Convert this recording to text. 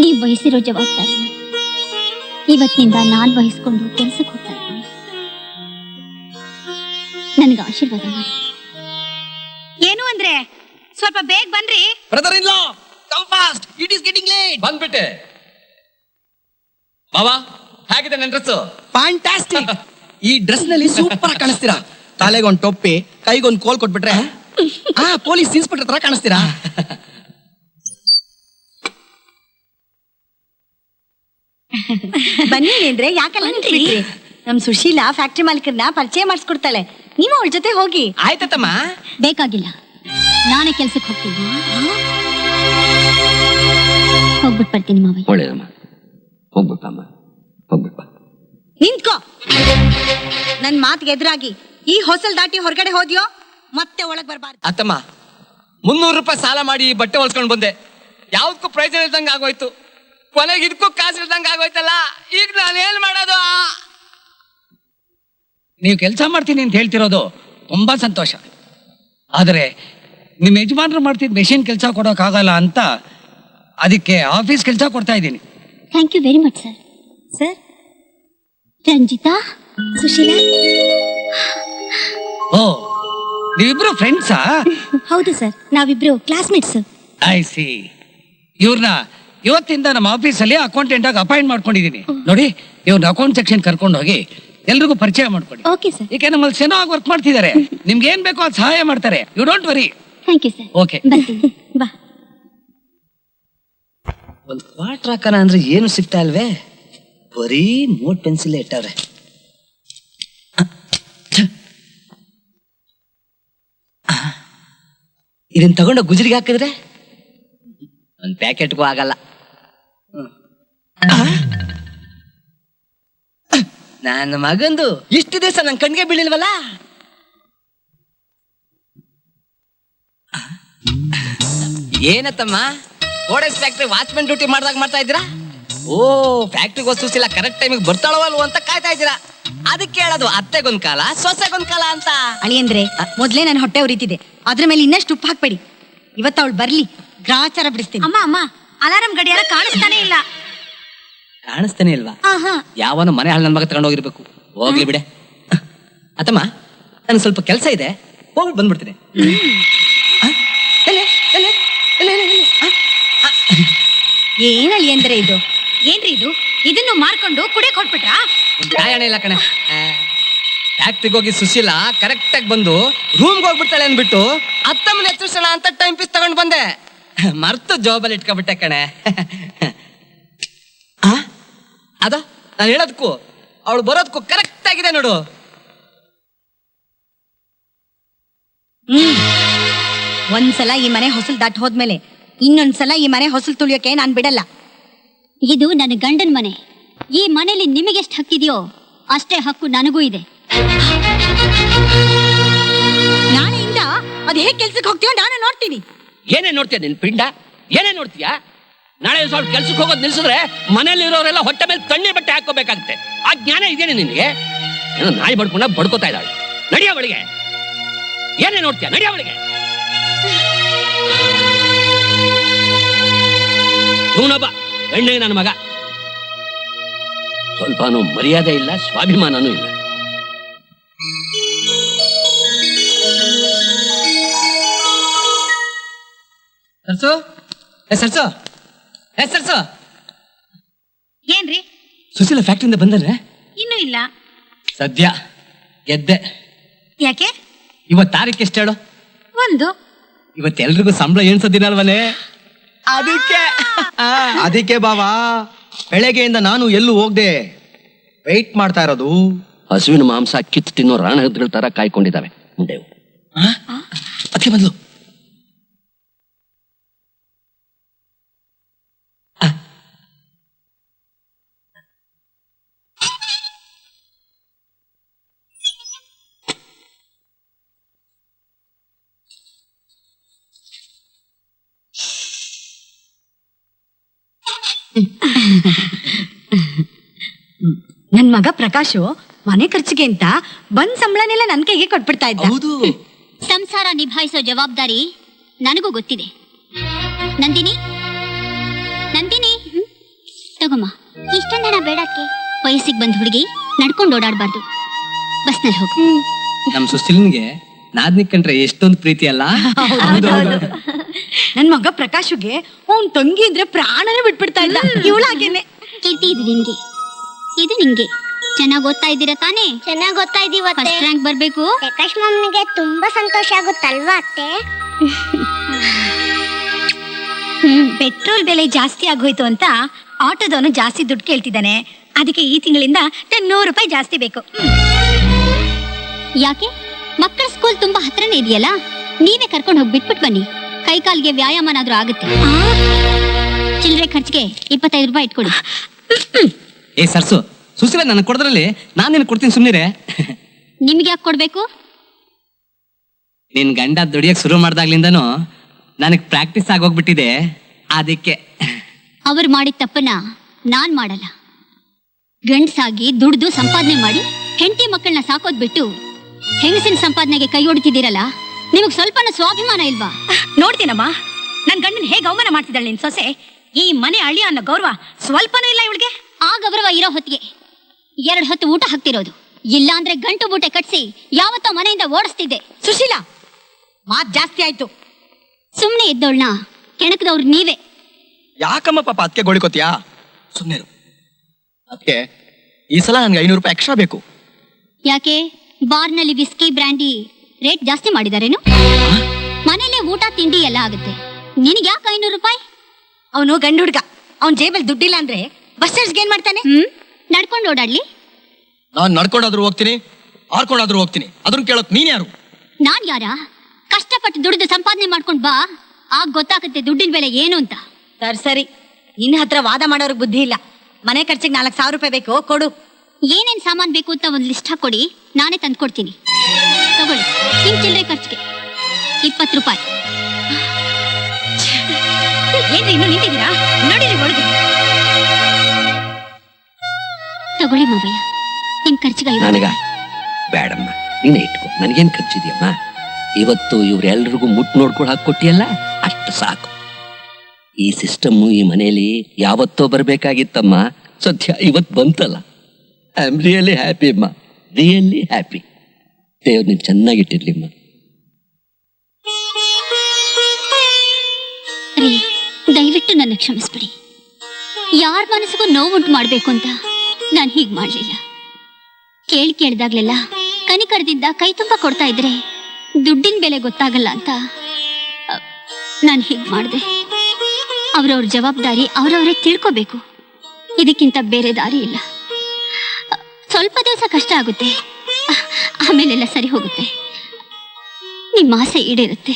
ನೀವು ವಹಿಸಿರೋ ಜವಾಬ್ದಾರಿ ಇವತ್ತಿನಿಂದ ನಾನ್ ವಹಿಸ್ಕೊಂಡು ಕೆಲಸಕ್ಕೆ ಹೋಗ್ತಾ ಇದ್ದೀನಿ. ನನಗೆ ಆಶೀರ್ವಾದ ಮಾಡಿ. ಏನು ಅಂದ್ರೆ? ಸ್ವಲ್ಪ ಬೇಗ ಬನ್ರಿ. Brother in law come fast it is getting late ಬಂದ್ಬಿಟ್ಟೆ. ಬಾಬಾ ಹೇಗಿದೆ ನನ್ನ ಡ್ರೆಸ್ ಫ್ಯಾಂಟಾಸ್ಟಿಕ್ ಈ ಡ್ರೆಸ್ನಲ್ಲಿ ಸೂಪರ್ ಆಗಿ ಕಾಣಿಸ್ತೀರಾ? ತಲೆಗೊಂದು ಟೊಪ್ಪಿ ಕೈಗೊಂದು ಕೋಲ್ ಕೊಟ್ಬಿಟ್ರೆ ಆ ಪೊಲೀಸ್ ಇನ್ಸ್ಪೆಕ್ಟರ್ ತರ ಕಾಣಿಸ್ತೀರಾ? ಬನ್ನಿ ಅಂದ್ರೆ ಯಾಕಲ್ಲ ನಿಂತ್ಬಿಟ್ರಿ ನಮ್ ಸುಶೀಲಾ ಫ್ಯಾಕ್ಟ್ರಿ ಮಾಲೀಕರನ್ನ ಪರಿಚಯ ಮಾಡಿಸ್ಕೊಡ್ತಾಳೆ. ನೀವು ಅವಳ ಜೊತೆ ಹೋಗಿ. ಆಯ್ತಮ್ಮ ಬೇಕಾಗಿಲ್ಲ. ನಾನೇ ಕೆಲ್ಸಕ್ಕೆ ಹೋಗ್ತೀನಿ. ಬರ್ತೀನಿ ಮಾವಯ್ಯ. ಒಳ್ಳೇದಮ್ಮ. ಹೋಗ್ಬಿಟ್ಟಮ್ಮ. ಹೋಗ್ಬಿಟ್ಟ ನಿಂತ್ಕೋ. ನನ್ ಮಾತಿಗೆ ಎದುರಾಗಿ ಈ ಹೊಸಲ್ ದಾಟಿ ಹೊರಗಡೆ ಹೋದ್ಯೋ? ಮತ್ತೆ ಒಳಗ್ ಬರ್ಬಾರ್ದು. ಅತ್ತಮ್ಮ ಮುನ್ನೂರು ರೂಪಾಯಿ ಸಾಲ ಮಾಡಿ ಈ ಬಟ್ಟೆ ಹೊಲ್ಸ್ಕೊಂಡು ಬಂದೆ. ಯಾವ್ದಕ್ಕೂ ಪ್ರಯೋಜನ ಇಲ್ದಂಗೆ ಆಗೋಯ್ತು. ಕೊನೆಗೆ ಇದಕ್ಕೂ ಕಾಸು ಇಲ್ದಂಗ ಆಗೋಯ್ತಲ್ಲ ಈಗ ನಾನು ಏನ್ ಮಾಡೋದು? ನೀವು ಕೆಲಸ ಮಾಡ್ತೀನಿ ಅಂತ ಹೇಳ್ತಿರೋದು ತುಂಬಾ ಸಂತೋಷ. ಆದರೆ ನಿಮ್ಮ ಯಜಮಾನರು ಮಾಡ್ತಿದ್ ಮೆಷಿನ್ ಕೆಲಸ ಕೊಡೋಕ್ಕಾಗಲ್ಲ ಅಂತ ಅದಕ್ಕೆ ಆಫೀಸ್ ಕೆಲಸ ಕೊಡ್ತಾ ಇದ್ದೀನಿ. Thank you very much sir sir Ranjitha? Sushila? ಓ ನೀವಿಬ್ರು ಫ್ರೆಂಡ್ಸಾ ಹೌದು ಸರ್ ನಾವಿಬ್ರು ಕ್ಲಾಸ್ಮೇಟ್ಸ್ ಐ ಸಿ ಇವ್ರನ್ನ ಇವತ್ತಿಂದ ನಮ್ಮ ಆಫೀಸಲ್ಲಿ ಅಕೌಂಟೆಂಟ್ ಆಗಿ ಅಪಾಯಿಂಟ್ ಮಾಡ್ಕೊಂಡಿದ್ದೀನಿ. ನೋಡಿ ಇವ್ರನ್ನ ಅಕೌಂಟ್ ಸೆಕ್ಷನ್ ಕರ್ಕೊಂಡು ಹೋಗಿ ಎಲ್ರಿಗೂ ಪರಿಚಯ ಮಾಡ್ಕೊಡಿ ಓಕೆ ಸರ್ ಏಕೆ ನಮ್ಮಲ್ಲಿ ಚೆನ್ನಾಗಿ ವರ್ಕ್ ಮಾಡ್ತಿದ್ದಾರೆ. ನಿಮ್ಗೆ ಏನ್ ಬೇಕೋ ಅದು ಸಹಾಯ ಮಾಡ್ತಾರೆ. You don't worry thank you sir okay ಬರ್ತೀನಿ. ಬಾ. ಒಂದ್ ಕ್ವಾರ್ಟರ್ ಹಾಕೋಣ ಅಂದ್ರೆ ಏನು ಸಿಗ್ತಾ ಇಲ್ವೇ? ಬರೀ ನೋಟ್ ಪೆನ್ಸಿಲ್ ಇಟ್ಟವ್ರೆ. ಇದನ್ನ ತಗೊಂಡು ಗುಜರಿಗೆ ಹಾಕಿದ್ರೆ? ಒಂದ್ ಪ್ಯಾಕೆಟ್ಗೂ ಆಗಲ್ಲ. ನನ್ನ ಮಗಂದು ಇಷ್ಟು ದಿವಸ ನನ್ ಕಣ್ಗೆ ಬೀಳಿಲ್ವಲ್ಲ? ಏನತ್ತಮ್ಮ? ಓಡೆಸ್ ಫ್ಯಾಕ್ಟ್ರಿ ವಾಚ್ಮನ್ ಡ್ಯೂಟಿ ಮಾಡ್ದಾಗ ಮಾಡ್ತಾ ಇದ್ದೀರಾ? ಓ ಫ್ಯಾಕ್ಟ್ರಿಗೆ ವಸ್ತುಸಿಲ್ಲ ಕರೆಕ್ಟ್ ಟೈಮಿಗೆ ಬರ್ತಾಳವಲ್ವ ಅಂತ ಕಾಯ್ತಾ ಇದ್ದೀರಾ? ಅದಕ್ಕೆ ಹೇಳೋದು ಅತ್ತೆಗೊಂದ್ ಕಾಲ ಸೊಸೆಗೊಂದ್ ಕಾಲ ಅಂತ. ಅಳಿಯಂದ್ರೆ ಮೊದ್ಲೇ ನನ್ನ ಹೊಟ್ಟೆ ಉರಿತಿದೆ ಅದ್ರ ಮೇಲೆ ಇನ್ನಷ್ಟು ಉಪ್ಪು ಹಾಕ್ಬೇಡಿ. ಇವತ್ತು ಅವಳು ಬರ್ಲಿ ಗ್ರಾಚಾರ ಬಿಡಿಸ್ತೀನಿ. ಅಮ್ಮ ಅಮ್ಮ ಅಲಾರಂ ಗಡಿಯಾರ ಕಾಣಿಸ್ತಾನೆ ಇಲ್ಲ. ಕಾಣಿಸ್ತಾನೆ ಇಲ್ವಾ? ಆಹಾ ಯಾವನ ಮನೆ ಹಾಳು ನನ್ನ ಮಗ ತಗೊಂಡು ಹೋಗಿರ್ಬೇಕು. ಹೋಗ್ಲಿ ಬಿಡೆ. ಅತ್ತಮ್ಮ ನನ್ ಸ್ವಲ್ಪ ಕೆಲಸ ಇದೆ. ಹೋಗಿ ಬಂದ್ಬಿಡ್ತೀನಿ. ಆ? ಆ? ಏನ್ ಅಳಿಯಂದ್ರೆ ಇದು? ಏನ್ರಿ ಇದು? ಇದನ್ನು ಮಾರ್ಕೊಂಡು ಕುಡಿಯಕ್ ಹೊಟ್ಬಿಟ್ರಾ ಕಾಯಣ ಇಲ್ಲ ಕಣೆ. ಫ್ಯಾಕ್ಟ್ರಿಗೆ ಹೋಗಿ ಸುಶೀಲ ಕರೆಕ್ಟ್ ಆಗಿ ಬಂದು ರೂಮ್ಗೆ ಹೋಗ್ಬಿಡ್ತಾಳೆ ಅಂದ್ಬಿಟ್ಟು ಅತ್ತಮ್ಮನ ಎತ್ತರಿಸೋಣ ಅಂತ ಟೈಮ್ ಪೀಸ್ ತಗೊಂಡ್ ಬಂದೆ. ಮರ್ತು ಜಾಬಲ್ಲಿ ಇಟ್ಕೊಬಿಟ್ಟೆ ಕಣೆ. ಆ? ಅದ ನಾನು ಹೇಳೋದಕ್ಕೂ ಅವಳು ಬರೋದಕ್ಕೂ ಕರೆಕ್ಟ್ ಆಗಿದೆ ನೋಡು. ಹ್ಮ್. ಒಂದ್ಸಲ ಈ ಮನೆ ಹೊಸಲ್ ದಾಟ್ ಹೋದ್ಮೇಲೆ ಇನ್ನೊಂದ್ಸಲ ಈ ಮನೆ ಹೊಸಲ್ ತುಳಿಯೋಕೆ ನಾನು ಬಿಡಲ್ಲ. ಇದು ನನ್ನ ಗಂಡನ ಮನೆ. ಈ ಮನೆಯಲ್ಲಿ ನಿಮಗೆಷ್ಟು ಹಕ್ಕಿದೆಯೋ ಅಷ್ಟೇ ಹಕ್ಕು ನನಗೂ ಇದೆ. ನಾಳೆಯಿಂದ ಅದ್ ಹೇಗೆ ಕೆಲ್ಸಕ್ಕೆ ಹೋಗ್ತೀವೋ ನಾನು ನೋಡ್ತೀನಿ. ಏನೇ ನೋಡ್ತೀಯ ನಿನ್ ಪಿಂಡ? ಏನೇ ನೋಡ್ತೀಯಾ? ನಾಳೆ ಸ್ವಲ್ಪ ಕೆಲ್ಸಕ್ಕೆ ಹೋಗೋದು ನಿಲ್ಸಿದ್ರೆ ಮನೇಲಿರೋರೆಲ್ಲ ಹೊಟ್ಟೆ ಮೇಲೆ ತಣ್ಣಿ ಬಟ್ಟೆ ಹಾಕೋಬೇಕಾಗುತ್ತೆ ಆ ಜ್ಞಾನ ಇದೇನೆ ನಿನಗೆ? ನಾಯಿ ಬಡ್ಕೊಂಡ ಬಡ್ಕೋತಾ ಇದ್ದಾಳೆ. ನಡಿಯ ಅವಳಿಗೆ. ಏನೇ ನೋಡ್ತೀಯ? ನಡಿಯ ಅವಳಿಗೆ. ಇವನೊಬ್ಬ ಎಣ್ಣೆ ನನ್ನ ಮಗ. ಸ್ವಲ್ಪನೂ ಮರ್ಯಾದೆ ಇಲ್ಲ, ಸ್ವಾಭಿಮಾನನೂ ಇಲ್ಲ. ಸರ್ಸು ಏ ಸರ್ಸು ಏ ಸರ್ಸು ಏನ್ರಿ? ಸುಶೀಲ ಫ್ಯಾಕ್ಟ್ರಿಯಿಂದ ಬಂದ್ರೆ ಇನ್ನೂ ಇಲ್ಲ. ಸದ್ಯ ಗೆದ್ದೆ. ಯಾಕೆ? ಇವತ್ತು ತಾರೀಕು ಎಷ್ಟು ಹೇಳು? ಒಂದು. ಇವತ್ತು ಎಲ್ರಿಗೂ ಸಂಬಳ ಎಣ್ಸೋದಿನ ಅಲ್ವನೇ? ಅದಕ್ಕೆ. ಅದಕ್ಕೆ ಬಾವಾ. ಬೆಳಗ್ಗೆಯಿಂದ ನಾನು ಎಲ್ಲೂ ಹೋಗ್ದೆ. ವೆಯ್ಟ್ ಮಾಡ್ತಾ ಇರೋದು. ಹಸುವಿನ ಮಾಂಸ ಕಿತ್ತು ತಿನ್ನೋ ರಾಣಗಳ ತರ ಕಾಯ್ಕೊಂಡಿದ್ದಾವೆ. ಮುಂದೆ ಅದಕ್ಕೆ ಬಂದ್ಲು. ನನ್ ಮಗ ಪ್ರಕಾಶು ಮನೆ ಖರ್ಚಿಗೆ ಅಂತ ಬಂದ್ ಸಂಬಳನೆಲ್ಲ ನನ್ ಕೈಗೆ ಕೊಟ್ಬಿಡ್ತಾ ಇದ್ದ. ಹೌದು. ಸಂಸಾರ ನಿಭಾಯಿಸೋ ಜವಾಬ್ದಾರಿ ನನಗೂ ಗೊತ್ತಿದೆ. ನಂದಿನಿ? ನಂದಿನಿ? ತಗೊಮ್ಮ ಇಷ್ಟೊಂದು ಹಣ ಬೇಡಕ್ಕೆ ವಯಸ್ಸಿಗೆ ಬಂದ್ ಹುಡುಗಿ ನಡ್ಕೊಂಡು ಓಡಾಡಬಾರ್ದು. ಬಸ್ನಲ್ಲಿ ಹೋಗು. ನಮ್ ಸುಶೀಲನ್ಗೆ ನಾದ್ನಿಕ್ ಕಂಡ್ರೆ ಎಷ್ಟೊಂದು ಪ್ರೀತಿ ಅಲ್ಲ? ನನ್ ಮಗ ಪ್ರಕಾಶ್ಗೆ ಅವ್ನ್ ತಂಗಿ ಅಂದ್ರೆ ಪ್ರಾಣನೇ ಬಿಟ್ಬಿಡ್ತಾ ಇಲ್ಲ ಇವಳಾಗೇನೆ ಕೀರ್ತಿ ಇದು ನಿಂಗೆ ಇದು ನಿಂಗೆ ಚೆನ್ನಾಗ್ ಓದ್ತಾ ಇದ್ದೀರಾ ತಾನೇ? ಚೆನ್ನಾಗ್ ಓದ್ತಾ ಇದೀವ ಫಸ್ಟ್ ರ್ಯಾಂಕ್ ಬರ್ಬೇಕು. ಪ್ರಕಾಶ್ ಮಮ್ಮನಿಗೆ ತುಂಬಾ ಸಂತೋಷ ಆಗುತ್ತಲ್ವಾ ಅತ್ತೆ? ಪೆಟ್ರೋಲ್ ಬೆಲೆ ಜಾಸ್ತಿ ಆಗೋಯ್ತು ಅಂತ ಆಟೋದವನು ಜಾಸ್ತಿ ದುಡ್ಡು ಕೇಳ್ತಿದ್ದಾನೆ. ಅದಕ್ಕೆ ಈ ತಿಂಗಳಿಂದ ನೂರು ರೂಪಾಯಿ ಜಾಸ್ತಿ ಬೇಕು. ಯಾಕೆ? ಮಕ್ಕಳ ಸ್ಕೂಲ್ ತುಂಬಾ ಹತ್ರನೇ ಇದೆಯಲ್ಲ? ನೀವೇ ಕರ್ಕೊಂಡು ಹೋಗಿ ಬಿಟ್ಬಿಟ್ ಬನ್ನಿ. ಕೈ ಕಾಲ್ಗೆ ವ್ಯಾಯಾಮನಾದ್ರೂ ಆಗುತ್ತೆ. ಚಿಲ್ಲರೆ ಖರ್ಚಿಗೆ ಇಪ್ಪತ್ತೈದು ರೂಪಾಯಿ ಇಟ್ಕೊಡಿ. ಏ ಸರ್ಸು ಸುಶೀಲ ನನಗೆ ಕೊಡದ್ರಲ್ಲಿ ನಾನು ನಿನಗೆ ಕೊಡ್ತೀನಿ ಸುಮ್ಮನಿರೆ ನಿಮ್ಗೆ ಯಾಕೆ ಕೊಡ್ಬೇಕು? ನಿನ್ ಗಂಡ ದುಡಿಯಕ್ ಶುರು ಮಾಡ್ದಾಗ್ಲಿಂದನು ನನಗೆ ಪ್ರಾಕ್ಟೀಸ್ ಆಗೋಗ್ಬಿಟ್ಟಿದೆ. ಅದಕ್ಕೆ. ಅವ್ರು ಮಾಡಿದ ತಪ್ಪನ್ನ ನಾನ್ ಮಾಡಲ್ಲ. ಗಂಡ್ಸಾಗಿ ದುಡ್ದು ಸಂಪಾದನೆ ಮಾಡಿ ಹೆಂಡತಿ ಮಕ್ಕಳನ್ನ ಸಾಕೋದ್ ಬಿಟ್ಟು ಹೆಂಗಸಿನ ಸಂಪಾದನೆಗೆ ಕೈ ಹೊಡಿತಿದ್ದೀರಲ್ಲ ನಿಮಗ್ ಸ್ವಲ್ಪ ಸ್ವಾಭಿಮಾನ ಇಲ್ವಾ? ನೋಡ್ತೀನಮ್ಮ. ನನ್ ಗಂಡನ್ ಹೇಗೆ ಅವಮಾನ ಮಾಡ್ತಿದ್ದಾಳೆ ನಿನ್ ಸೊಸೆ? ಈ ಮನೆ ಅಳಿಯ ಅನ್ನೋ ಗೌರವ ಸ್ವಲ್ಪನೂ ಇಲ್ಲ ಇವಳಿಗೆ. ಆ ಗೌರವ ಇರೋ ಹೊತ್ತಿಗೆ. ಎರಡ್ ಹೊತ್ತು ಊಟ ಹಾಕ್ತಿರೋದು. ಇಲ್ಲ ಅಂದ್ರೆ ಗಂಟು ಬೂಟೆ ಕಟ್ಸಿ ಯಾವತ್ತೋ ಮನೆಯಿಂದ ಓಡಿಸ್ತಿದ್ದೆ. ಸುಶೀಲಾ! ಮಾತ್ ಜಾಸ್ತಿ ಆಯ್ತು. ಸುಮ್ನೆ ಇದ್ದೋಳ್ನ. ಕೆಣಕದವ್ರು ನೀವೇ. ಯಾಕಮ್ಮ ಪಾಪ ಅದಕ್ಕೆ ಗೋಳಿಕೋತಿಯಾ ಸುಮ್ಮನೆ ಅದಕ್ಕೆ ಈ ಸಲ ನನ್ಗೆ ಐನೂರು ರೂಪಾಯಿ ಎಕ್ಸ್ಟ್ರಾ ಬೇಕು. ಯಾಕೆ? ಬಾರ್ನಲ್ಲಿ ವಿಸ್ಕಿ ಬ್ರ್ಯಾಂಡಿ ರೇಟ್ ಜಾಸ್ತಿ ಮಾಡಿದಾರೇನು? ಮನೇಲೆ ಊಟ ತಿಂಡಿ ಎಲ್ಲ ಆಗುತ್ತೆ. ನಿನಗೆ ಯಾಕೆ ಐನೂರು ರೂಪಾಯಿ? ಅವನು ಗಂಡು ಹುಡ್ಗ. ಅವ್ನ್ ಜೇಬಲ್ಲಿ ದುಡ್ಡಿಲ್ಲ ಅಂದ್ರೆ ಬಸ್ ಚಾರ್ಜ್ಗೆ ಏನ್ ಮಾಡ್ತಾನೆ? ಹ್ಮ್? ನಡ್ಕೊಂಡು ಓಡಾಡ್ಲಿ. ನಾನು ನಡ್ಕೊಂಡಾದ್ರೂ ಹೋಗ್ತೀನಿ ಆಡ್ಕೊಂಡಾದ್ರೂ ಹೋಗ್ತೀನಿ. ಅದನ್ನ ಕೇಳೋಕ್ ನೀನ್ ಯಾರು? ನಾನ್ ಯಾರ? ಕಷ್ಟಪಟ್ಟು ದುಡಿದು ಸಂಪಾದನೆ ಮಾಡ್ಕೊಂಡ್ ಬಾ. ಆಗ ಗೊತ್ತಾಗುತ್ತೆ ದುಡ್ಡಿನ ಬೆಲೆ ಏನು ಅಂತ. ಸರಿ ಸರಿ. ನಿನ್ನ ಹತ್ರ ವಾದ ಮಾಡೋರ್ಗ್ ಬುದ್ಧಿ ಇಲ್ಲ. ಮನೆ ಖರ್ಚಿಗೆ ನಾಲ್ಕು ಸಾವಿರ ರೂಪಾಯಿ ಬೇಕು ಕೊಡು. ಏನೇನ್ ಸಾಮಾನ್ ಬೇಕು ಅಂತ ಒಂದ್ ಲಿಸ್ಟ್ ಹಾಕೊಡಿ. ನಾನೇ ತಂದು ಕೊಡ್ತೀನಿ ತಗೊಳ್ಳಿ ನಿಮ್ ಚಿಲ್ಲರೆ ಖರ್ಚಿಗೆ. ಇಪ್ಪತ್ತು ರೂಪಾಯಿ. ಏನ್ರಿ ಇನ್ನು ನಿಂತಿದ್ದೀರಾ? ನೋಡಿರಿ ಒಳಗೆ. ತಗೊಳ್ಳಿ ಮಾವಯ್ಯ. ನಿಮ್ ಖರ್ಚಿಗೆ ಐವತ್ತು. ನನಗ? ಬೇಡಮ್ಮ, ನೀನೇ ಇಟ್ಕೊ. ನನಗೇನ್ ಖರ್ಚಿದೆಯಮ್ಮ? ಇವತ್ತು ಇವರೆಲ್ಲರಿಗೂ ಮುಟ್ ನೋಡ್ಕೊಂಡು ಹಾಕೊಟ್ಟಿಯಲ್ಲ ಅಷ್ಟು ಸಾಕು. ಈ ಸಿಸ್ಟಮ್ ಈ ಮನೆಯಲ್ಲಿ ಯಾವತ್ತೋ ಬರಬೇಕಾಗಿತ್ತಮ್ಮ. ಸದ್ಯ ಇವತ್ತು ಬಂತಲ್ಲ. ಐ ಆಮ್ ರಿಯಲಿ ಹ್ಯಾಪಿ ಅಮ್ಮ. ರಿಯಲಿ ಹ್ಯಾಪಿ ದೇವ್ರು ನೀನು ಚೆನ್ನಾಗಿಟ್ಟಿರ್ಲಿಮ್ಮ ರೀ ದಯವಿಟ್ಟು ನನ್ನ ಕ್ಷಮಿಸ್ಬಿಡಿ. ಯಾರ ಮನಸ್ಸಿಗೂ ನೋವುಂಟು ಮಾಡ್ಬೇಕು ಅಂತ ನಾನು ಹೀಗೆ ಮಾಡಲಿಲ್ಲ. ಕೇಳಿ ಕೇಳಿದಾಗ್ಲೆಲ್ಲ ಕನಿಕರದಿಂದ ಕೈ ತುಂಬ ಕೊಡ್ತಾ ಇದ್ರೆ ದುಡ್ಡಿನ ಬೆಲೆ ಗೊತ್ತಾಗಲ್ಲ ಅಂತ ನಾನು ಹೀಗೆ ಮಾಡಿದೆ. ಅವರವ್ರ ಜವಾಬ್ದಾರಿ ಅವರವರೇ ತಿಳ್ಕೋಬೇಕು. ಇದಕ್ಕಿಂತ ಬೇರೆ ದಾರಿ ಇಲ್ಲ. ಸ್ವಲ್ಪ ದಿವಸ ಕಷ್ಟ ಆಗುತ್ತೆ. ಆಮೇಲೆಲ್ಲ ಸರಿ ಹೋಗುತ್ತೆ. ನಿಮ್ಮ ಆಸೆ ಈಡೇರುತ್ತೆ.